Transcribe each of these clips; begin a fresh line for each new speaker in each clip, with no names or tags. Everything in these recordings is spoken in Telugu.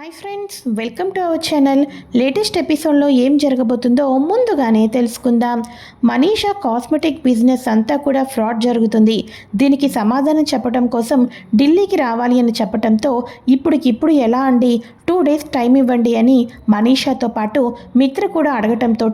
Hi friends welcome to our channel. Latest ఎపిసోడ్లో ఏం జరగబోతుందో ముందుగానే తెలుసుకుందాం. మనీషా కాస్మెటిక్ బిజినెస్ అంతా కూడా ఫ్రాడ్ జరుగుతుంది. దీనికి సమాధానం చెప్పడం కోసం ఢిల్లీకి రావాలి అని చెప్పడంతో ఇప్పటికిప్పుడు ఎలా అండి? టూ డేస్ టైం ఇవ్వండి అని మనీషాతో పాటు మిత్ర కూడా అడగటంతో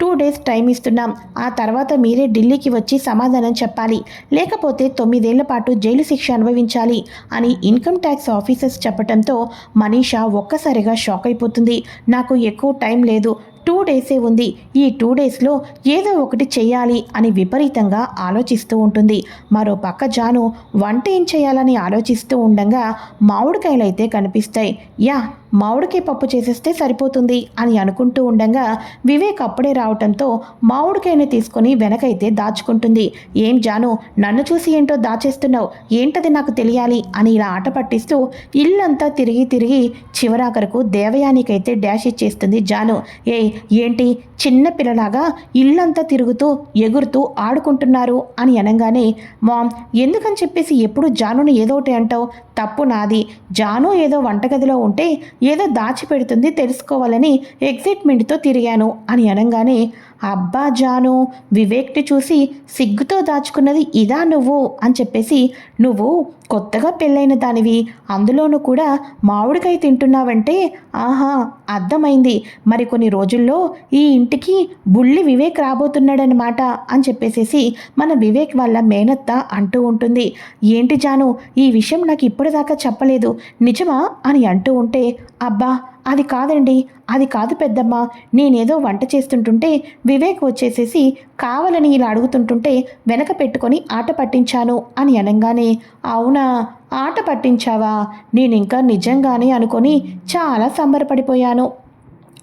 టూ డేస్ టైం ఇస్తున్నాం. ఆ తర్వాత మీరే ఢిల్లీకి వచ్చి సమాధానం చెప్పాలి. లేకపోతే తొమ్మిదేళ్ళ పాటు జైలు శిక్ష అనుభవించాలి అని ఇన్కమ్ ట్యాక్స్ ఆఫీసర్స్ చెప్పడంతో మనీషా ఒక్కసారిగా షాక్ అయిపోతుంది. నాకు ఎక్కువ టైం లేదు. టూ డేసే ఉంది. ఈ టూ డేస్లో ఏదో ఒకటి చేయాలి అని విపరీతంగా ఆలోచిస్తూ ఉంటుంది. మరో పక్క జాను వంట ఏం చేయాలని ఆలోచిస్తూ ఉండగా మామిడికాయలు అయితే కనిపిస్తాయి. యా మామిడికాయ పప్పు చేసేస్తే సరిపోతుంది అని అనుకుంటూ ఉండగా వివేక్ అప్పుడే రావటంతో మామిడికాయని తీసుకొని వెనకైతే దాచుకుంటుంది. ఏం జాను నన్ను చూసి ఏంటో దాచేస్తున్నావు? ఏంటది నాకు తెలియాలి? అని ఇలా ఆట పట్టిస్తూ ఇల్లంతా తిరిగి తిరిగి చివరాఖరకు దేవయానికైతే డాష్ ఇచ్చేస్తుంది జాను. ఏ ఏంటి? చిన్న పిల్లలాగా ఇల్లంతా తిరుగుతూ ఎగురుతూ ఆడుకుంటున్నారు అని అనగానే మామ్ ఎందుకని చెప్పేసి ఎప్పుడు జానుని ఏదో ఒకటి అంటావు? తప్పు నాది. జాను ఏదో వంటగదిలో ఉంటే ఏదో దాచిపెడుతుంది తెలుసుకోవాలని ఎగ్జైట్మెంట్తో తిరిగాను అని అనగానే అబ్బా జాను వివేక్ని చూసి సిగ్గుతో దాచుకున్నది ఇదా నువ్వు అని చెప్పేసి నువ్వు కొత్తగా పెళ్ళైన దానివి అందులోనూ కూడా మామిడికాయ తింటున్నావంటే ఆహా అర్థమైంది. మరి కొన్ని రోజుల్లో ఈ ఇంటికి బుల్లి వివేక్ రాబోతున్నాడనమాట అని చెప్పేసేసి మన వివేక్ వాళ్ళ మేనత్త అంటూ ఉంటుంది. ఏంటి జాను ఈ విషయం నాకు ఇప్పటిదాకా చెప్పలేదు. నిజమా అని అంటూ ఉంటే అబ్బా అది కాదండి అది కాదు పెద్దమ్మ. నేనేదో వంట చేస్తుంటుంటే వివేక్ వచ్చేసేసి కావాలని ఇలా అడుగుతుంటుంటే వెనక పెట్టుకొని ఆట పట్టించాను అని అనగానే అవునా? ఆట పట్టించావా? నేను ఇంకా నిజంగానే అనుకొని చాలా సంబరపడిపోయాను.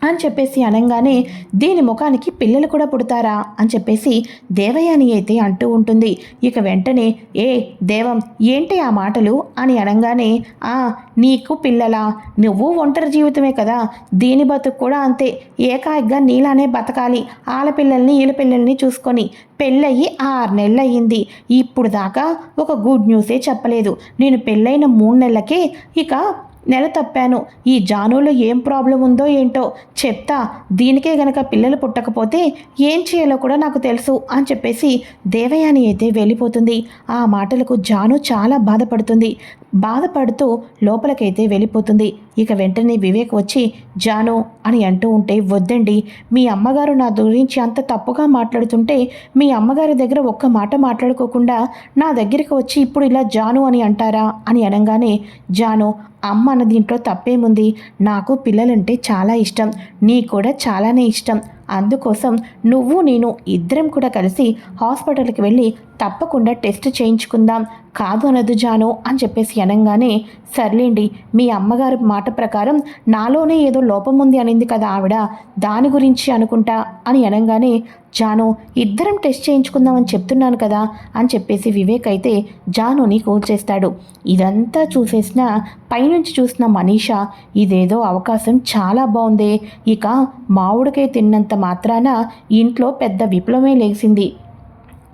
అని చెప్పేసి అనగానే దీని ముఖానికి పిల్లలు కూడా పుడతారా? అని చెప్పేసి దేవయాని అయితే అంటూ ఉంటుంది. ఇక వెంటనే ఏ దేవం ఏంటి ఆ మాటలు? అని అనగానే ఆ నీకు పిల్లలా? నువ్వు ఒంటరి జీవితమే కదా. దీని బతుకు కూడా అంతే. ఏకాగ్గా నీలానే బతకాలి. ఆలపిల్లల్ని ఈలపిల్లల్ని చూసుకొని పెళ్ళయి ఆరు నెలలు అయ్యింది ఇప్పుడు దాకా ఒక గుడ్ న్యూసే చెప్పలేదు. నేను పెళ్ళైన మూడు నెలలకే ఇక నెల తప్పాను. ఈ జానులో ఏం ప్రాబ్లం ఉందో ఏంటో చెప్తా. దీనికే గనక పిల్లలు పుట్టకపోతే ఏం చేయాలో కూడా నాకు తెలుసు అని చెప్పేసి దేవయాని అయితే వెళ్ళిపోతుంది. ఆ మాటలకు జాను చాలా బాధపడుతుంది. బాధపడుతూ లోపలికైతే వెళ్ళిపోతుంది. ఇక వెంటనే వివేక్ వచ్చి జాను అని అంటూ ఉంటే వద్దండి. మీ అమ్మగారు నా గురించి అంత తప్పుగా మాట్లాడుతుంటే మీ అమ్మగారి దగ్గర ఒక్క మాట మాట్లాడుకోకుండా నా దగ్గరికి వచ్చి ఇప్పుడు ఇలా జాను అని అంటారా? అని అనగానే జాను అమ్మ అన్న దీంట్లో తప్పేముంది? నాకు పిల్లలంటే చాలా ఇష్టం. నీ కూడా చాలానే ఇష్టం. అందుకోసం నువ్వు నేను ఇద్దరం కూడా కలిసి హాస్పిటల్కి వెళ్ళి తప్పకుండా టెస్ట్ చేయించుకుందాం. కాదు అనదు జాను అని చెప్పేసి అనగానే సర్లేండి మీ అమ్మగారి మాట ప్రకారం నాలోనే ఏదో లోపం ఉంది అనింది కదా ఆవిడ దాని గురించి అనుకుంటా అని అనగానే జాను ఇద్దరం టెస్ట్ చేయించుకుందామని చెప్తున్నాను కదా అని చెప్పేసి వివేక్ అయితే జానుని కూల్చేస్తాడు ఇదంతా చూసేసిన పైనుంచి చూసిన మనీషా ఇదేదో అవకాశం చాలా బాగుంది ఇక మామిడికాయ తిన్నంత మాత్రాన ఇంట్లో పెద్ద విప్లవమే లేచింది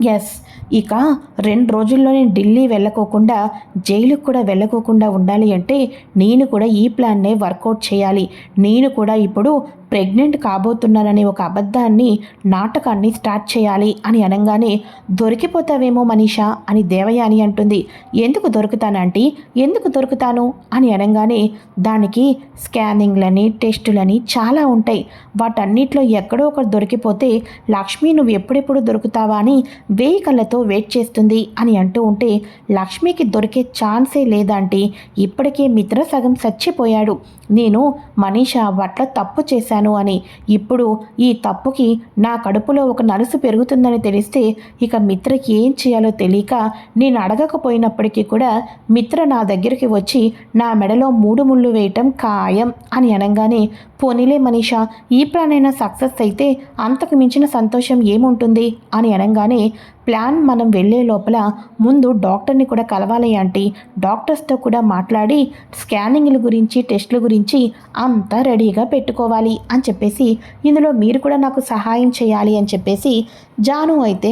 ఎస్ ఇక రెండు రోజుల్లోనే ఢిల్లీ వెళ్ళకోకుండా జైలుకు కూడా వెళ్ళకోకుండా ఉండాలి అంటే నేను కూడా ఈ ప్లాన్నే వర్కౌట్ చేయాలి. నేను కూడా ఇప్పుడు ప్రెగ్నెంట్ కాబోతున్నాననే ఒక అబద్ధాన్ని నాటకాన్ని స్టార్ట్ చేయాలి అని అనగానే దొరికిపోతావేమో మనీషా అని దేవయాని అంటుంది. ఎందుకు దొరుకుతానంటీ ఎందుకు దొరుకుతాను? అని అనగానే దానికి స్కానింగ్లని టెస్టులని చాలా ఉంటాయి. వాటన్నిటిలో ఎక్కడో ఒకటి దొరికిపోతే లక్ష్మి నువ్వు ఎప్పుడెప్పుడు దొరుకుతావా అని వేయి కళ్ళతో వెయిట్ చేస్తుంది అని అంటూ ఉంటే లక్ష్మికి దొరికే ఛాన్సే లేదంటే ఇప్పటికే మిత్ర సగం చచ్చిపోయాడు. నేను మనీషా వట్ల తప్పు చేశాను. అని. ఇప్పుడు ఈ తప్పుకి నా కడుపులో ఒక నలుసు పెరుగుతుందని తెలిస్తే ఇక మిత్రకి ఏం చేయాలో తెలియక నేను అడగకపోయినప్పటికీ కూడా మిత్ర నా దగ్గరికి వచ్చి నా మెడలో మూడు ముళ్ళు వేయటం ఖాయం అని అనగానే పోనీలే మనీషా ఈ ప్లాన్ అయినా సక్సెస్ అయితే అంతకు మించిన సంతోషం ఏముంటుంది? అని అనగానే ప్లాన్ మనం వెళ్ళే లోపల ముందు డాక్టర్ని కూడా కలవాలి ఆంటీ. డాక్టర్స్తో కూడా మాట్లాడి స్కానింగ్ల గురించి టెస్టుల గురించి అంతా రెడీగా పెట్టుకోవాలి అని చెప్పేసి ఇందులో మీరు కూడా నాకు సహాయం చేయాలి అని చెప్పేసి జాను అయితే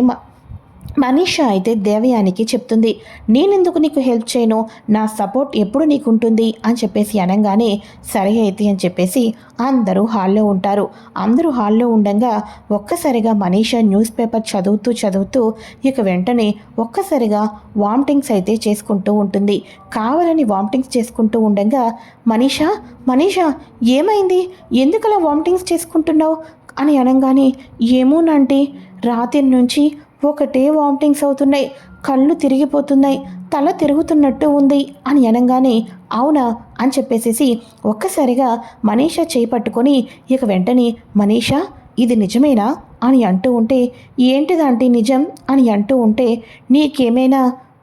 మనీష అయితే దేవయానికి చెప్తుంది నేనెందుకు నీకు హెల్ప్ చేయను? నా సపోర్ట్ ఎప్పుడు నీకు ఉంటుంది అని చెప్పేసి అనగానే సరే అయితే అని చెప్పేసి అందరూ హాల్లో ఉంటారు. అందరూ హాల్లో ఉండగా ఒక్కసారిగా మనీష న్యూస్ పేపర్ చదువుతూ చదువుతూ ఇక వెంటనే ఒక్కసారిగా వామిటింగ్స్ అయితే చేసుకుంటూ ఉంటుంది. కావాలని వామిటింగ్స్ చేసుకుంటూ ఉండగా మనీష మనీష ఏమైంది? ఎందుకలా వామిటింగ్స్ చేసుకుంటున్నావు? అని అనగానే ఏమోనంటే రాత్రి నుంచి ఒకటే వామిటింగ్స్ అవుతున్నాయి. కళ్ళు తిరిగిపోతున్నాయి. తల తిరుగుతున్నట్టు ఉంది అని అనగానే అవునా అని చెప్పేసేసి ఒక్కసారిగా మనీషా చేయి పట్టుకొని ఇక వెంటనే మనీషా ఇది నిజమేనా? అని అంటూ ఉంటే ఏంటిదంటే నిజం? అని అంటూ ఉంటే నీకేమైనా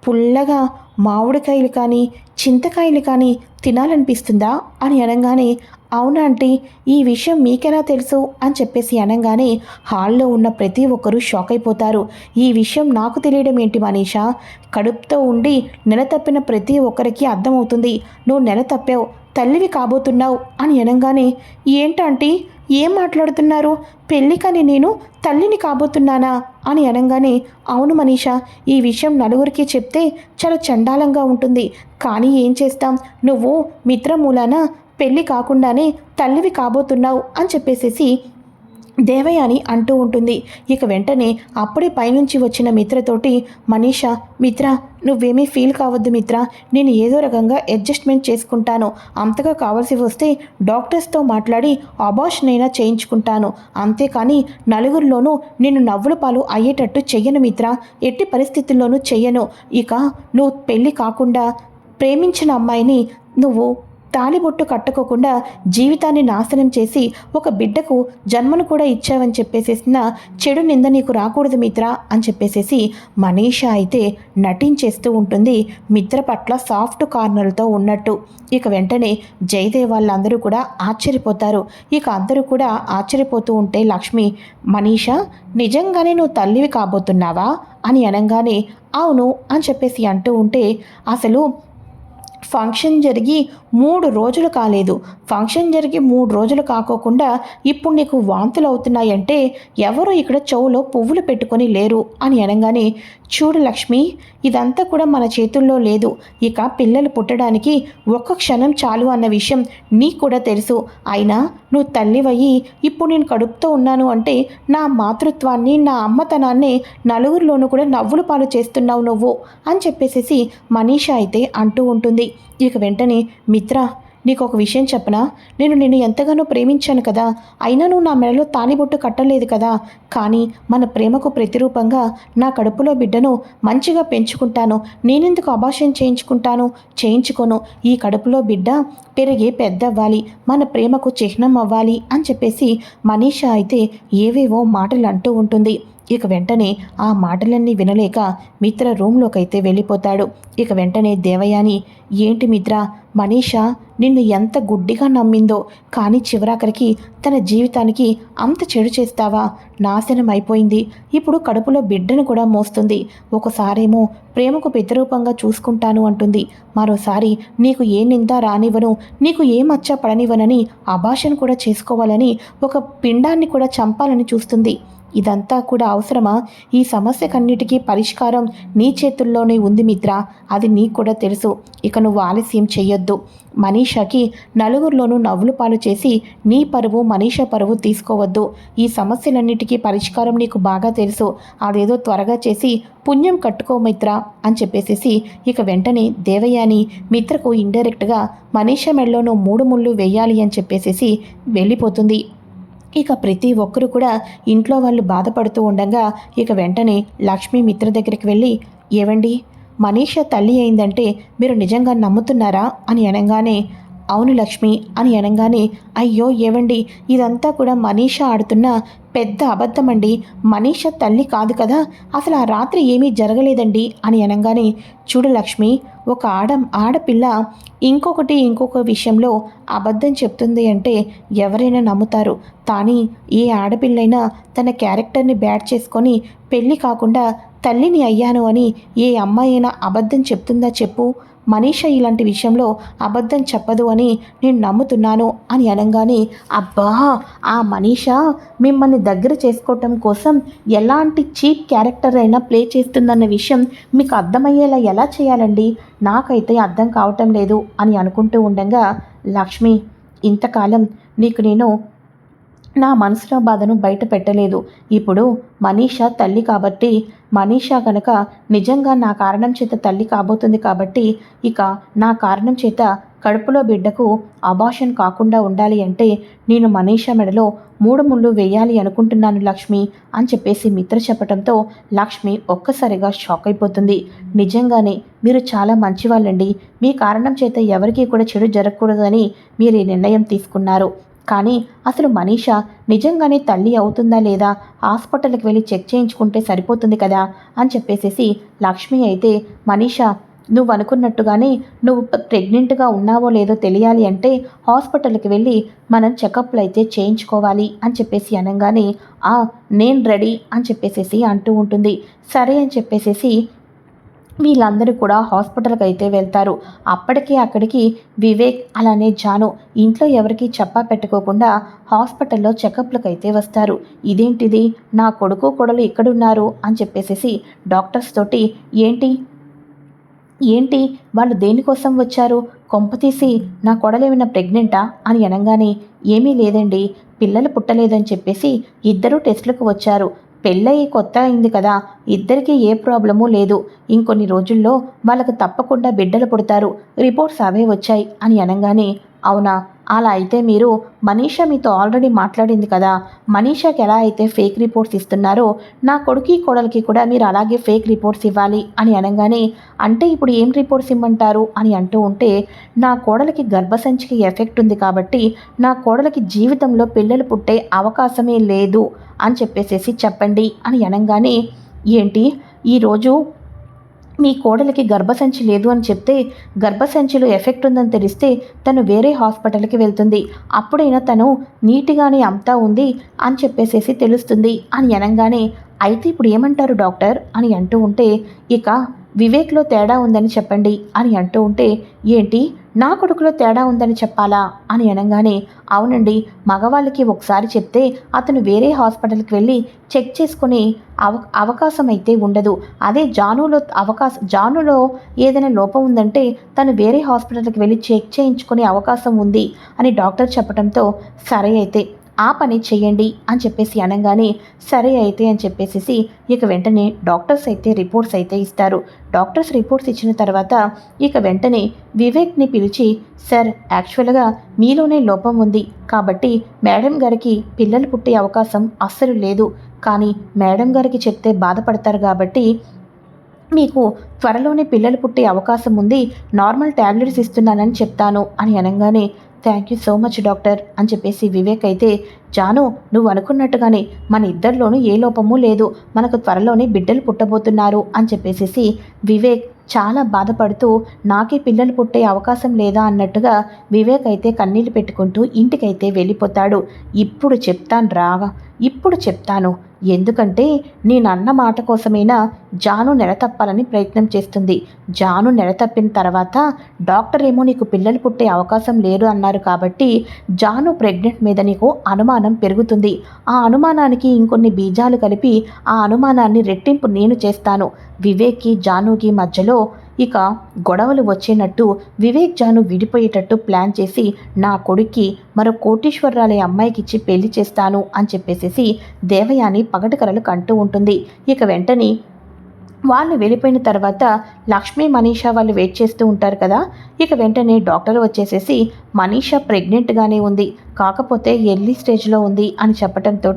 పుల్లగా మామిడికాయలు కానీ చింతకాయలు కానీ తినాలనిపిస్తుందా? అని అనగానే అవునా ఆంటీ? ఈ విషయం మీకెలా తెలుసు? అని చెప్పేసి అనగానే హాల్లో ఉన్న ప్రతి ఒక్కరూ షాక్ అయిపోతారు. ఈ విషయం నాకు తెలియడం ఏంటి మనీషా? కడుపుతో ఉండి నెల తప్పిన ప్రతి ఒక్కరికి అర్థమవుతుంది. నువ్వు నెల తప్పావు తల్లివి కాబోతున్నావు అని అనగానే ఏంటంటీ ఏం మాట్లాడుతున్నారు? పెళ్ళికని నేను తల్లిని కాబోతున్నానా? అని అనగానే అవును మనీషా ఈ విషయం నలుగురికి చెప్తే చాలా చండాలంగా ఉంటుంది. కానీ ఏం చేస్తాం? నువ్వు మిత్రమూలాన? పెళ్ళి కాకుండానే తల్లివి కాబోతున్నావు అని చెప్పేసేసి దేవయాని అంటూ ఉంటుంది. ఇక వెంటనే అప్పుడే పైనుంచి వచ్చిన మిత్రతోటి మనీషా మిత్ర నువ్వేమీ ఫీల్ కావద్దు మిత్ర. నేను ఏదో రకంగా అడ్జస్ట్మెంట్ చేసుకుంటాను. అంతగా కావాల్సి వస్తే డాక్టర్స్తో మాట్లాడి అబార్షన్ అయినా చేయించుకుంటాను. అంతేకాని నలుగురిలోనూ నేను నవ్వుల పాలు అయ్యేటట్టు చెయ్యను మిత్ర. ఎట్టి పరిస్థితుల్లోనూ చెయ్యను. ఇక నువ్వు పెళ్ళి కాకుండా ప్రేమించిన అమ్మాయిని నువ్వు తాలిబొట్టు కట్టుకోకుండా జీవితాన్ని నాశనం చేసి ఒక బిడ్డకు జన్మను కూడా ఇచ్చావని చెప్పేసేసిన చెడు నింద నీకు రాకూడదు మిత్ర అని చెప్పేసేసి మనీషా అయితే నటించేస్తూ ఉంటుంది మిత్ర పట్ల సాఫ్ట్ కార్నర్లతో ఉన్నట్టు. ఇక వెంటనే జయదేవ్ వాళ్ళందరూ కూడా ఆశ్చర్యపోతారు. ఇక అందరూ కూడా ఆశ్చర్యపోతూ ఉంటే లక్ష్మి మనీషా నిజంగానే నువ్వు తల్లివి కాబోతున్నావా? అని అనగానే అవును అని చెప్పేసి అంటూ ఉంటే అసలు ఫంక్షన్ జరిగి మూడు రోజులు కాలేదు. ఫంక్షన్ జరిగి మూడు రోజులు కాకోకుండా ఇప్పుడు నీకు వాంతులు అవుతున్నాయంటే ఎవరు ఇక్కడ చెవులో పువ్వులు పెట్టుకొని లేరు అని అనగానే చూడు లక్ష్మి ఇదంతా కూడా మన చేతుల్లో లేదు. ఇక పిల్లలు పుట్టడానికి ఒక్క క్షణం చాలు అన్న విషయం నీకు కూడా తెలుసు. అయినా నువ్వు తల్లివయ్యి ఇప్పుడు నేను కడుపుతో ఉన్నాను అంటే నా మాతృత్వాన్ని నా అమ్మతనాన్ని నలుగురిలోనూ కూడా నవ్వులు పాలు చేస్తున్నావు నువ్వు అని చెప్పేసేసి మనీషా అయితే అంటూ ఉంటుంది. ఇక వెంటనే మిత్ర నీకు ఒక విషయం చెప్పనా? నేను నిన్ను ఎంతగానో ప్రేమించాను కదా. అయినా నువ్వు నా మెడలో తాలిబొట్టు కట్టలేదు కదా. కానీ మన ప్రేమకు ప్రతిరూపంగా నా కడుపులో బిడ్డను మంచిగా పెంచుకుంటాను. నేనెందుకు అభాషణ చేయించుకుంటాను? చేయించుకోను. ఈ కడుపులో బిడ్డ పెరిగి పెద్ద అవ్వాలి మన ప్రేమకు చిహ్నం అవ్వాలి అని చెప్పేసి మనీషా అయితే ఏవేవో మాటలు అంటూ ఉంటుంది. ఇక వెంటనే ఆ మాటలన్నీ వినలేక మిత్ర రూమ్లోకైతే వెళ్ళిపోతాడు. ఇక వెంటనే దేవయాని ఏంటి మిత్ర మనీషా నిన్ను ఎంత గుడ్డిగా నమ్మిందో కానీ చివరాఖరికి తన జీవితానికి అంత చెడు చేస్తావా? నాశనం అయిపోయింది. ఇప్పుడు కడుపులో బిడ్డను కూడా మోస్తుంది. ఒకసారేమో ప్రేమకు పెద్దరూపంగా చూసుకుంటాను అంటుంది. మరోసారి నీకు ఏ నింద రానివ్వను నీకు ఏ మచ్చ పడనివ్వనని అభాషను కూడా చేసుకోవాలని ఒక పిండాన్ని కూడా చంపాలని చూస్తుంది. ఇదంతా కూడా అవసరమా? ఈ సమస్యకన్నిటికీ పరిష్కారం నీ చేతుల్లోనే ఉంది మిత్ర. అది నీకు కూడా తెలుసు. ఇక నువ్వు ఆలస్యం చెయ్యొద్దు. మనీషాకి నలుగురిలోనూ నవ్వులు పాలు చేసి నీ పరువు మనీషా పరువు తీసుకోవద్దు. ఈ సమస్యలన్నిటికీ పరిష్కారం నీకు బాగా తెలుసు. అదేదో త్వరగా చేసి పుణ్యం కట్టుకో మిత్ర అని చెప్పేసేసి ఇక వెంటనే దేవయాని మిత్రకు ఇండైరెక్ట్గా మనీషా మెడలోనూ మూడు ముళ్ళు వేయాలి అని చెప్పేసేసి వెళ్ళిపోతుంది. ఇక ప్రతి ఒక్కరు కూడా ఇంట్లో వాళ్ళు బాధపడుతూ ఉండగా ఇక వెంటనే లక్ష్మి మిత్ర దగ్గరికి వెళ్ళి ఏవండి మనీష తల్లి అయిందంటే మీరు నిజంగా నమ్ముతున్నారా? అని అనగానే అవును లక్ష్మి అని అనగానే అయ్యో ఏవండి ఇదంతా కూడా మనీష ఆడుతున్న పెద్ద అబద్ధమండి. మనీష తల్లి కాదు కదా అసలు ఆ రాత్రి ఏమీ జరగలేదండి అని అనగానే చూడు లక్ష్మి ఒక ఆడ ఆడపిల్ల ఇంకొకటి ఇంకొక విషయంలో అబద్ధం చెప్తుంది అంటే ఎవరైనా నమ్ముతారు. కానీ ఏ ఆడపిల్లైనా తన క్యారెక్టర్ని బ్యాడ్ చేసుకొని పెళ్ళి కాకుండా తల్లిని అయ్యాను అని ఏ అమ్మాయి అయినా అబద్ధం చెప్తుందా చెప్పు? మనీష ఇలాంటి విషయంలో అబద్ధం చెప్పదు అని నేను నమ్ముతున్నాను అని అనగానే అబ్బా ఆ మనీష మిమ్మల్ని దగ్గర చేసుకోవటం కోసం ఎలాంటి చీప్ క్యారెక్టర్ అయినా ప్లే చేస్తుందన్న విషయం మీకు అర్థమయ్యేలా ఎలా చేయాలండి? నాకైతే అర్థం కావటం లేదు అని అనుకుంటూ ఉండగా లక్ష్మి ఇంతకాలం నీకు నేను నా మనసులో బాధను బయట పెట్టలేదు. ఇప్పుడు మనీషా తల్లి కాబట్టి మనీషా కనుక నిజంగా నా కారణం చేత తల్లి కాబోతుంది కాబట్టి ఇక నా కారణం చేత కడుపులో బిడ్డకు అబాషన్ కాకుండా ఉండాలి అంటే నేను మనీషా మెడలో మూడు ముళ్ళు వేయాలి అనుకుంటున్నాను లక్ష్మి అని చెప్పేసి మిత్ర చెప్పడంతో లక్ష్మి ఒక్కసారిగా షాక్ అయిపోతుంది. నిజంగానే మీరు చాలా మంచివాళ్ళండి. మీ కారణం చేత ఎవరికీ కూడా చెడు జరగకూడదని మీరు ఈ నిర్ణయం తీసుకున్నారు. కానీ అసలు మనీష నిజంగానే తల్లి అవుతుందా లేదా? హాస్పిటల్కి వెళ్ళి చెక్ చేయించుకుంటే సరిపోతుంది కదా? అని చెప్పేసేసి లక్ష్మి అయితే మనీష నువ్వు అనుకున్నట్టుగానే నువ్వు ప్రెగ్నెంట్గా ఉన్నావో లేదో తెలియాలి అంటే హాస్పిటల్కి వెళ్ళి మనం చెకప్లు అయితే చేయించుకోవాలి అని చెప్పేసి అనగానే ఆ నేను రెడీ అని చెప్పేసేసి అంటూ ఉంటుంది. సరే అని చెప్పేసేసి వీళ్ళందరూ కూడా హాస్పిటల్కి అయితే వెళ్తారు. అప్పటికి అక్కడికి వివేక్ అలానే జాను ఇంట్లో ఎవరికి చెప్పా పెట్టుకోకుండా హాస్పిటల్లో చెకప్లకు అయితే వస్తారు. ఇదేంటిది? నా కొడుకు కొడలు ఇక్కడున్నారు అని చెప్పేసేసి డాక్టర్స్ తోటి ఏంటి? ఏంటి? వాళ్ళు దేనికోసం వచ్చారు? కొంపతీసి నా కొడలేమైనా ప్రెగ్నెంటా? అని అనగానే ఏమీ లేదండి. పిల్లలు పుట్టలేదని చెప్పేసి ఇద్దరూ టెస్టులకు వచ్చారు. పెళ్ళయి కొత్త అయింది కదా ఇద్దరికీ ఏ ప్రాబ్లమూ లేదు. ఇంకొన్ని రోజుల్లో వాళ్ళకు తప్పకుండా బిడ్డలు పుడతారు. రిపోర్ట్స్ అవే వచ్చాయి అని అనగానే అవునా? అలా అయితే మీరు మనీషా మీతో ఆల్రెడీ మాట్లాడింది కదా. మనీషాకి ఎలా అయితే ఫేక్ రిపోర్ట్స్ ఇస్తున్నారో నా కొడుకి కోడలికి కూడా మీరు అలాగే ఫేక్ రిపోర్ట్స్ ఇవ్వాలి అని అనగానే అంటే ఇప్పుడు ఏం రిపోర్ట్స్ ఇమ్మంటారు అని అంటూ ఉంటే నా కోడలికి గర్భసంచికి ఎఫెక్ట్ ఉంది కాబట్టి నా కోడలికి జీవితంలో పిల్లలు పుట్టే అవకాశమే లేదు అని చెప్పేసేసి చెప్పండి అని అనగానే ఏంటి? ఈరోజు మీ కోడలికి గర్భసంచి లేదు అని చెప్తే గర్భసంచిలో ఎఫెక్ట్ ఉందని తెలిస్తే తను వేరే హాస్పిటల్కి వెళ్తుంది. అప్పుడైనా తను నీట్గానే అంతా ఉంది అని చెప్పేసేసి తెలుస్తుంది. అని అనగానే అయితే ఇప్పుడు ఏమంటారు డాక్టర్? అని అంటూ ఉంటే ఇక వివేక్లో తేడా ఉందని చెప్పండి. అని అంటూ ఉంటే ఏంటి? నా కొడుకులో తేడా ఉందని చెప్పాలా? అని అనగానే అవునండి మగవాళ్ళకి ఒకసారి చెప్తే అతను వేరే హాస్పిటల్కి వెళ్ళి చెక్ చేసుకునే అవ అవకాశం అయితే ఉండదు. అదే జానులో అవకాశం జానులో ఏదైనా లోపం ఉందంటే తను వేరే హాస్పిటల్కి వెళ్ళి చెక్ చేయించుకునే అవకాశం ఉంది అని డాక్టర్ చెప్పడంతో సరే అయితే. ఆ పని చేయండి అని చెప్పేసి అనగానే సరే అయితే అని చెప్పేసి ఇక వెంటనే డాక్టర్స్ అయితే రిపోర్ట్స్ అయితే ఇస్తారు. డాక్టర్స్ రిపోర్ట్స్ ఇచ్చిన తర్వాత ఇక వెంటనే వివేక్ని పిలిచి సార్ యాక్చువల్గా మీలోనే లోపం ఉంది. కాబట్టి మేడం గారికి పిల్లలు పుట్టే అవకాశం అస్సలు లేదు. కానీ మేడం గారికి చెప్తే బాధపడతారు కాబట్టి మీకు త్వరలోనే పిల్లలు పుట్టే అవకాశం ఉంది. నార్మల్ ట్యాబ్లెట్స్ ఇస్తున్నానని చెప్తాను అని అనగానే thank you so much doctor అని చెప్పేసి వివేక్ అయితే జాను నువ్వు అనుకున్నట్టుగానే మన ఇద్దరిలోనూ ఏ లోపము లేదు. మనకు త్వరలోనే బిడ్డలు పుట్టబోతున్నారు అని చెప్పేసి వివేక్ చాలా బాధపడుతూ నాకే పిల్లలు పుట్టే అవకాశం లేదా అన్నట్టుగా వివేక్ అయితే కన్నీళ్ళు పెట్టుకుంటూ ఇంటికైతే వెళ్ళిపోతాడు. ఇప్పుడు చెప్తాను రా ఇప్పుడు చెప్తాను. ఎందుకంటే నేను అన్న మాట కోసమైనా జాను నెలతప్పాలని ప్రయత్నం చేస్తుంది. జాను నెలతప్పిన తర్వాత డాక్టర్ ఏమో నీకు పిల్లలు పుట్టే అవకాశం లేరు అన్నారు కాబట్టి జాను ప్రెగ్నెంట్ మీద నీకు అనుమానం పెరుగుతుంది. ఆ అనుమానానికి ఇంకొన్ని బీజాలు కలిపి ఆ అనుమానాన్ని రెట్టింపు నేను చేస్తాను. వివేక్కి జానుకి మధ్యలో ఇక గొడవలు వచ్చేనట్టు వివేక్ జాను విడిపోయేటట్టు ప్లాన్ చేసి నా కొడుక్కి మరో కోటీశ్వరరాలే అమ్మాయికి ఇచ్చి పెళ్ళి చేస్తాను అని చెప్పేసేసి దేవయాని పగటికరలు కంటూ ఉంటుంది. ఇక వెంటనే వాళ్ళు వెళ్ళిపోయిన తర్వాత లక్ష్మీ మనీషా వాళ్ళు వెయిట్ చేస్తూ ఉంటారు కదా. ఇక వెంటనే డాక్టర్ వచ్చేసేసి మనీషా ప్రెగ్నెంట్గానే ఉంది కాకపోతే ఎర్లీ స్టేజ్లో ఉంది అని చెప్పడంతో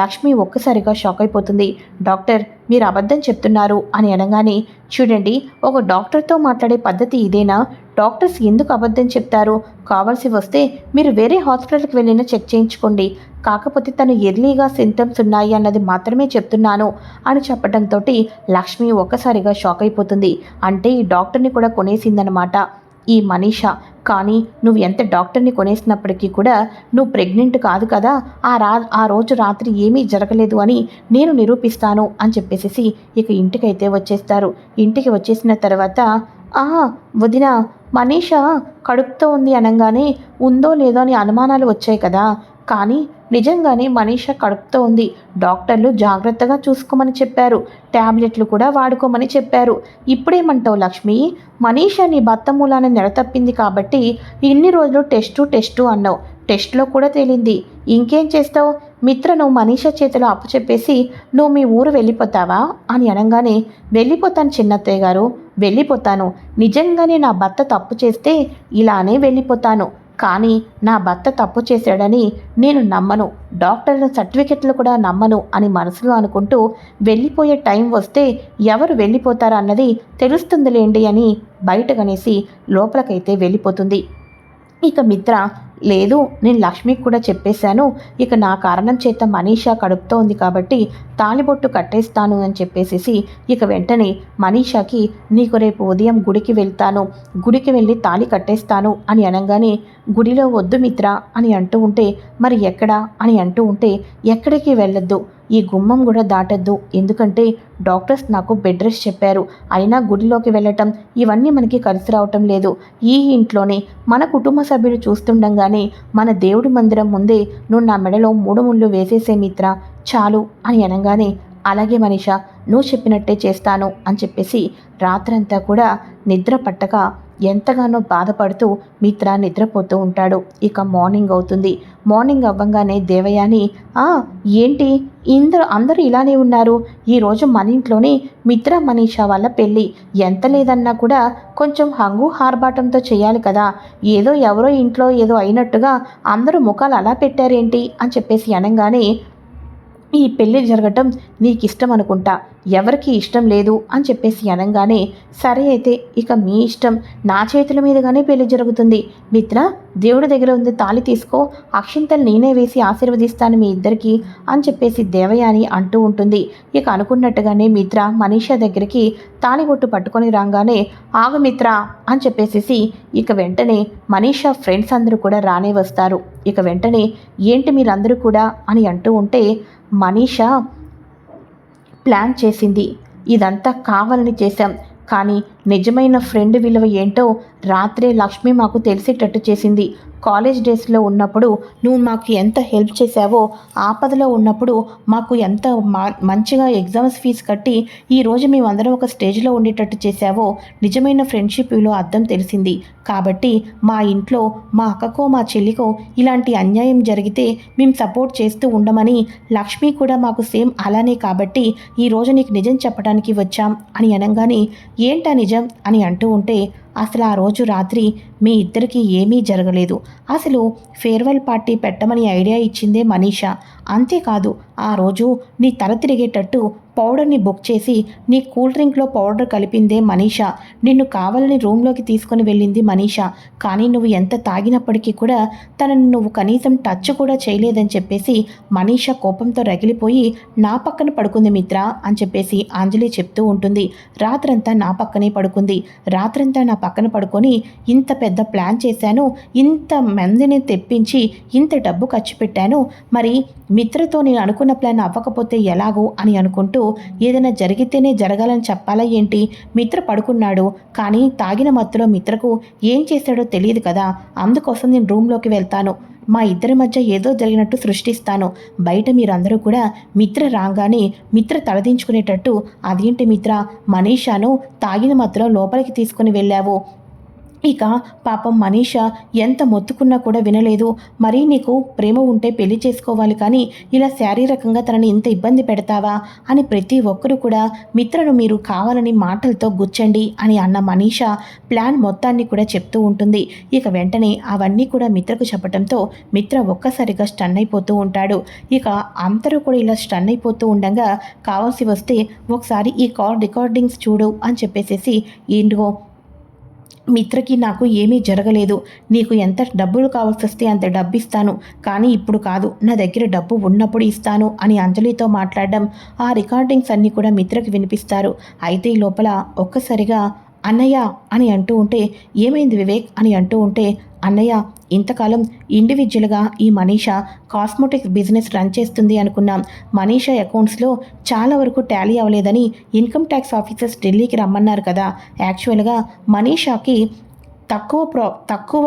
లక్ష్మి ఒక్కసారిగా షాక్ అయిపోతుంది. డాక్టర్ మీరు అబద్ధం చెప్తున్నారు అని అనగానే చూడండి ఒక డాక్టర్తో మాట్లాడే పద్ధతి ఇదేనా? డాక్టర్స్ ఎందుకు అబద్ధం చెప్తారు? కావాల్సి వస్తే మీరు వేరే హాస్పిటల్కి వెళ్ళినా చెక్ చేయించుకోండి. కాకపోతే తను ఎర్లీగా సింటమ్స్ ఉన్నాయి అన్నది మాత్రమే చెప్తున్నాను అని చెప్పడంతో లక్ష్మి ఒక్కసారిగా షాక్ అయిపోతుంది. అంటే ఈ డాక్టర్ని కూడా కొనేసిందనమాట ఈ మనీషా కానీ నువ్వు ఎంత డాక్టర్ని కొనేసినప్పటికీ కూడా నువ్వు ప్రెగ్నెంట్ కాదు కదా ఆ రా ఆ రోజు రాత్రి ఏమీ జరగలేదు అని నేను నిరూపిస్తాను అని చెప్పేసి ఇక ఇంటికైతే వచ్చేస్తారు. ఇంటికి వచ్చేసిన తర్వాత ఆ వదిన మనీష కడుపుతో ఉంది అనగానే ఉందో లేదో అని అనుమానాలు వచ్చాయి కదా కానీ నిజంగానే మనీష కడుపుతో ఉంది. డాక్టర్లు జాగ్రత్తగా చూసుకోమని చెప్పారు. ట్యాబ్లెట్లు కూడా వాడుకోమని చెప్పారు. ఇప్పుడేమంటావు లక్ష్మి? మనీష నీ భర్త మూలాన నెడతప్పింది కాబట్టి ఇన్ని రోజులు టెస్టు టెస్టు అన్నావు. టెస్ట్లో కూడా తేలింది. ఇంకేం చేస్తావు? మిత్రను మనీష చేతిలో అప్పు చెప్పేసి నువ్వు మీ ఊరు వెళ్ళిపోతావా? అని అనగానే వెళ్ళిపోతాను చిన్నత్తయ్య గారు. వెళ్ళిపోతాను. నిజంగానే నా భర్త తప్పు చేస్తే ఇలానే వెళ్ళిపోతాను. కానీ నా భర్త తప్పు చేశాడని నేను నమ్మను. డాక్టర్ల సర్టిఫికెట్లు కూడా నమ్మను అని మనసులో అనుకుంటూ వెళ్ళిపోయే టైం వస్తే ఎవరు వెళ్ళిపోతారన్నది తెలుస్తుందిలేండి అని బయటగనేసి లోపలికైతే వెళ్ళిపోతుంది. ఇక మిత్ర లేదు నేను లక్ష్మికి కూడా చెప్పేశాను. ఇక నా కారణం చేత మనీషా కడుపుతో ఉంది కాబట్టి తాలిబొట్టు కట్టేస్తాను అని చెప్పేసేసి ఇక వెంటనే మనీషాకి నీకు రేపు ఉదయం గుడికి వెళ్తాను. గుడికి వెళ్ళి తాళి కట్టేస్తాను అని అనగానే గుడిలో వద్దు మిత్ర అని అంటూ ఉంటే మరి ఎక్కడా అని అంటూ ఉంటే ఎక్కడికి వెళ్ళొద్దు? ఈ గుమ్మం కూడా దాటద్దు. ఎందుకంటే డాక్టర్స్ నాకు బెడ్ రెస్ట్ చెప్పారు. అయినా గుడిలోకి వెళ్ళటం ఇవన్నీ మనకి కలిసి రావటం లేదు. ఈ ఇంట్లోనే మన కుటుంబ సభ్యులు చూస్తుండగానే మన దేవుడి మందిరం ముందే నువ్వు నా మెడలో మూడు ముళ్ళు వేసేసే మిత్ర చాలు అని అనగానే అలాగే మనిషా నువ్వు చెప్పినట్టే చేస్తాను అని చెప్పేసి రాత్రంతా కూడా నిద్ర పట్టక ఎంతగానో బాధపడుతూ మిత్ర నిద్రపోతూ ఉంటాడు. ఇక మార్నింగ్ అవుతుంది. మార్నింగ్ అవ్వంగానే దేవయాని ఆ ఏంటి? ఇందరు అందరూ ఇలానే ఉన్నారు. ఈరోజు మన ఇంట్లోనే మిత్ర మనీషా వాళ్ళ పెళ్ళి. ఎంత లేదన్నా కూడా కొంచెం హంగు హార్బాటంతో చేయాలి కదా. ఏదో ఎవరో ఇంట్లో ఏదో అయినట్టుగా అందరూ ముఖాలు అలా పెట్టారేంటి? అని చెప్పేసి అనగానే ఈ పెళ్ళి జరగటం నీకు ఇష్టం అనుకుంటా. ఎవరికి ఇష్టం లేదు అని చెప్పేసి అనగానే సరే అయితే ఇక మీ ఇష్టం నా చేతుల మీదుగానే పెళ్ళి జరుగుతుంది. మిత్ర దేవుడి దగ్గర ఉంది తాళి తీసుకో. అక్షింతలు నేనే వేసి ఆశీర్వదిస్తాను మీ ఇద్దరికి అని చెప్పేసి దేవయాని అంటూ ఉంటుంది. ఇక అనుకున్నట్టుగానే మిత్ర మనీషా దగ్గరికి తాళిబొట్టు పట్టుకొని రాగానే ఆగు మిత్ర అని చెప్పేసేసి ఇక వెంటనే మనీషా ఫ్రెండ్స్ అందరూ కూడా రానే వస్తారు. ఇక వెంటనే ఏంటి మీరందరూ కూడా అని అంటూ ఉంటే మనీషా ప్లాన్ చేసింది. ఇదంతా కావాలని చేశాం. కానీ నిజమైన ఫ్రెండ్ విలువ ఏంటో రాత్రే లక్ష్మి మాకు తెలిసేటట్టు చేసింది. కాలేజ్ డేస్లో ఉన్నప్పుడు నువ్వు మాకు ఎంత హెల్ప్ చేశావో ఆపదలో ఉన్నప్పుడు మాకు ఎంత మా మంచిగా ఎగ్జామ్స్ ఫీజు కట్టి ఈరోజు మేమందరం ఒక స్టేజ్లో ఉండేటట్టు చేశావో నిజమైన ఫ్రెండ్షిప్ విలువ అర్థం తెలిసింది. కాబట్టి మా ఇంట్లో మా అక్కకో మా చెల్లికో ఇలాంటి అన్యాయం జరిగితే మేము సపోర్ట్ చేస్తూ ఉండమని లక్ష్మి కూడా మాకు సేమ్ అలానే కాబట్టి ఈరోజు నీకు నిజం చెప్పడానికి వచ్చాం అని అనగానే ఏంటా నిజం? అని అంటూ ఉంటే అసలు ఆ రోజు రాత్రి మీ ఇద్దరికి ఏమీ జరగలేదు. అసలు ఫేర్వెల్ పార్టీ పెట్టమని ఐడియా ఇచ్చిందే మనీషా. అంతేకాదు ఆ రోజు నీ తల తిరిగేటట్టు పౌడర్ని బుక్ చేసి నీ కూల్ డ్రింక్లో పౌడర్ కలిపిందే మనీషా. నిన్ను కావాలని రూమ్లోకి తీసుకుని వెళ్ళింది మనీషా. కానీ నువ్వు ఎంత తాగినప్పటికీ కూడా తనను నువ్వు కనీసం టచ్ కూడా చేయలేదని చెప్పేసి మనీషా కోపంతో రగిలిపోయి నా పక్కన పడుకుంది మిత్ర అని చెప్పేసి అంజలి చెప్తూ ఉంటుంది. రాత్రంతా నా పక్కనే పడుకుంది. రాత్రంతా నా పక్కన పక్కన పడుకొని ఇంత పెద్ద ప్లాన్ చేశాను ఇంత మందిని తెప్పించి ఇంత డబ్బు ఖర్చు పెట్టాను మరి మిత్రతో నేను అనుకున్న ప్లాన్ అవ్వకపోతే ఎలాగో అని అనుకుంటూ ఏదైనా జరిగితేనే జరగాలని చెప్పాలా ఏంటి? మిత్ర పడుకున్నాడు కానీ తాగిన మత్తులో మిత్రకు ఏం చేశాడో తెలియదు కదా అందుకోసం నేను రూమ్లోకి వెళ్తాను. మా ఇద్దరి మధ్య ఏదో జరిగినట్టు సృష్టిస్తాను. బయట మీరందరూ కూడా మిత్ర రాగానే మిత్ర తలదించుకునేటట్టు అదేంటి మిత్ర? మనీషాను తాగిన మత్తులో లోపలికి తీసుకుని వెళ్ళావు. ఇక పాపం మనీష ఎంత మొత్తుకున్నా కూడా వినలేదు. మరీ నీకు ప్రేమ ఉంటే పెళ్ళి చేసుకోవాలి కానీ ఇలా శారీరకంగా తనని ఇంత ఇబ్బంది పెడతావా అని ప్రతి ఒక్కరూ కూడా మిత్రను మీరు కావాలని మాటలతో గుచ్చండి అని అన్న మనీష ప్లాన్ మొత్తాన్ని కూడా చెప్తూ ఉంటుంది. ఇక వెంటనే అవన్నీ కూడా మిత్రకు చెప్పడంతో మిత్ర ఒక్కసారిగా స్టన్ అయిపోతూ ఉంటాడు. ఇక అందరూ కూడా ఇలా స్టన్ అయిపోతూ ఉండగా కావాల్సి వస్తే ఒకసారి ఈ కాల్ రికార్డింగ్స్ చూడు అని చెప్పేసేసి ఏంటో మిత్రకి నాకు ఏమీ జరగలేదు. నీకు ఎంత డబ్బులు కావాల్సి వస్తే అంత డబ్బు ఇస్తాను కానీ ఇప్పుడు కాదు నా దగ్గర డబ్బు ఉన్నప్పుడు ఇస్తాను అని అంజలితో మాట్లాడడం ఆ రికార్డింగ్స్ అన్నీ కూడా మిత్రకి వినిపిస్తారు. అయితే ఈ లోపల ఒక్కసారిగా అన్నయ్య అని అంటూ ఉంటే ఏమైంది వివేక్ అని అంటూ ఉంటే అన్నయ్య ఇంతకాలం ఇండివిజువల్గా ఈ మనీషా కాస్మోటిక్స్ బిజినెస్ రన్ చేస్తుంది అనుకున్నాం మనీషా అకౌంట్స్లో చాలా వరకు టాలీ అవ్వలేదని ఇన్కమ్ ట్యాక్స్ ఆఫీసర్స్ ఢిల్లీకి రమ్మన్నారు కదా. యాక్చువల్గా మనీషాకి తక్కువ ప్రో తక్కువ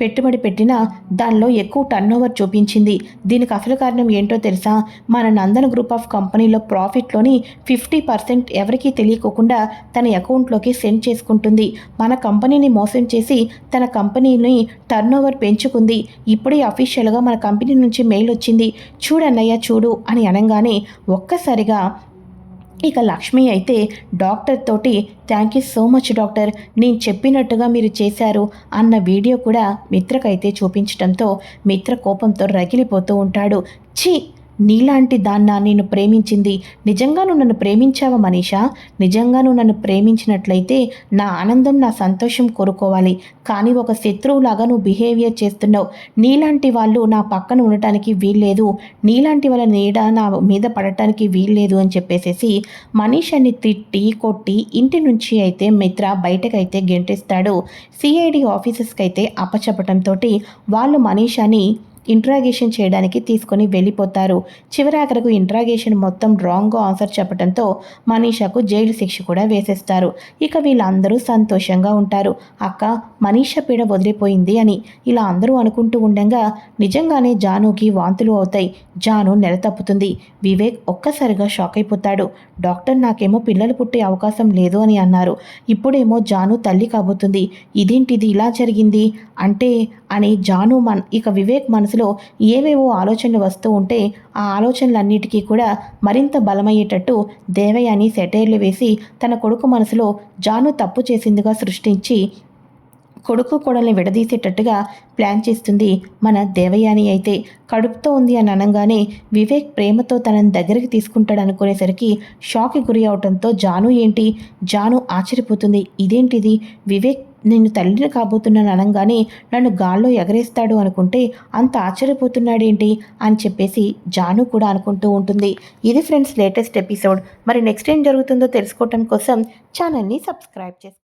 పెట్టుబడి పెట్టినా దానిలో ఎక్కువ టర్న్ ఓవర్ చూపించింది. దీనికి అసలు కారణం ఏంటో తెలుసా? మన నందన గ్రూప్ ఆఫ్ కంపెనీలో ప్రాఫిట్లోని ఫిఫ్టీ పర్సెంట్ ఎవరికీ తెలియకోకుండా తన అకౌంట్లోకి సెండ్ చేసుకుంటుంది. మన కంపెనీని మోసం చేసి తన కంపెనీని టర్న్ ఓవర్ పెంచుకుంది. ఇప్పుడే అఫీషియల్గా మన కంపెనీ నుంచి మెయిల్ వచ్చింది. చూడన్నయ్య చూడు అని అనగానే ఒక్కసారిగా ఇక లక్ష్మి అయితే డాక్టర్ తోటి thank you so much doctor నేను చెప్పినట్టుగా మీరు చేశారు అన్న వీడియో కూడా మిత్రకైతే చూపించడంతో మిత్ర కోపంతో రగిలిపోతూ ఉంటాడు. ఛీ! నీలాంటి దాన్న నేను ప్రేమించింది. నిజంగా నువ్వు నన్ను ప్రేమించావా మనీషా? నిజంగా నువ్వు నన్ను ప్రేమించినట్లయితే నా ఆనందం నా సంతోషం కోరుకోవాలి. కానీ ఒక శత్రువులాగా నువ్వు బిహేవియర్ చేస్తున్నావు. నీలాంటి వాళ్ళు నా పక్కన ఉండటానికి వీల్లేదు. నీలాంటి వాళ్ళ నీడ నా మీద పడటానికి వీల్లేదు అని చెప్పేసేసి మనీషాని తిట్టి కొట్టి ఇంటి నుంచి అయితే మిత్ర బయటకైతే గెంటిస్తాడు. సిఐడి ఆఫీసర్స్కి అయితే అప్పచెప్పడంతో వాళ్ళు మనీషాని ఇంట్రాగేషన్ చేయడానికి తీసుకొని వెళ్ళిపోతారు. చివరాఖరకు ఇంట్రాగేషన్ మొత్తం రాంగ్గా ఆన్సర్ చెప్పడంతో మనీషాకు జైలు శిక్ష కూడా వేసేస్తారు. ఇక వీళ్ళందరూ సంతోషంగా ఉంటారు. అక్క మనీష పీడ వదిలిపోయింది అని ఇలా అందరూ అనుకుంటూ ఉండగా నిజంగానే జానుకి వాంతులు అవుతాయి. జాను నెల తప్పుతుంది. వివేక్ ఒక్కసారిగా షాక్ అయిపోతాడు. డాక్టర్ నాకేమో పిల్లలు పుట్టే అవకాశం లేదు అని అన్నారు. ఇప్పుడేమో జాను తల్లి కాబోతుంది. ఇదేంటిది ఇలా జరిగింది? అంటే అని జాను మన్ ఇక వివేక్ మనసులో ఏవేవో ఆలోచనలు వస్తూ ఉంటే ఆ ఆలోచనలన్నిటికీ కూడా మరింత బలమయ్యేటట్టు దేవయాని సెటైర్లు వేసి తన కొడుకు మనసులో జాను తప్పు చేసిందిగా సృష్టించి కొడుకు కొడల్ని విడదీసేటట్టుగా ప్లాన్ చేస్తుంది మన దేవయాని అయితే. కడుపుతో ఉంది అని అనగానే వివేక్ ప్రేమతో తనని దగ్గరికి తీసుకుంటాడు అనుకునేసరికి షాక్కి గురి అవడంతో జాను ఏంటి? జాను ఆశ్చర్యపోతుంది. ఇదేంటిది? వివేక్ నిన్ను తల్లిని కాబోతున్నాను అనగానే నన్ను గాల్లో ఎగరేస్తాడు అనుకుంటే అంత ఆశ్చర్యపోతున్నాడేంటి అని చెప్పేసి జాను కూడా అనుకుంటూ ఉంటుంది. ఇది ఫ్రెండ్స్ లేటెస్ట్ ఎపిసోడ్. మరి నెక్స్ట్ ఏం జరుగుతుందో తెలుసుకోవటం కోసం ఛానల్ని సబ్స్క్రైబ్ చేసుకోండి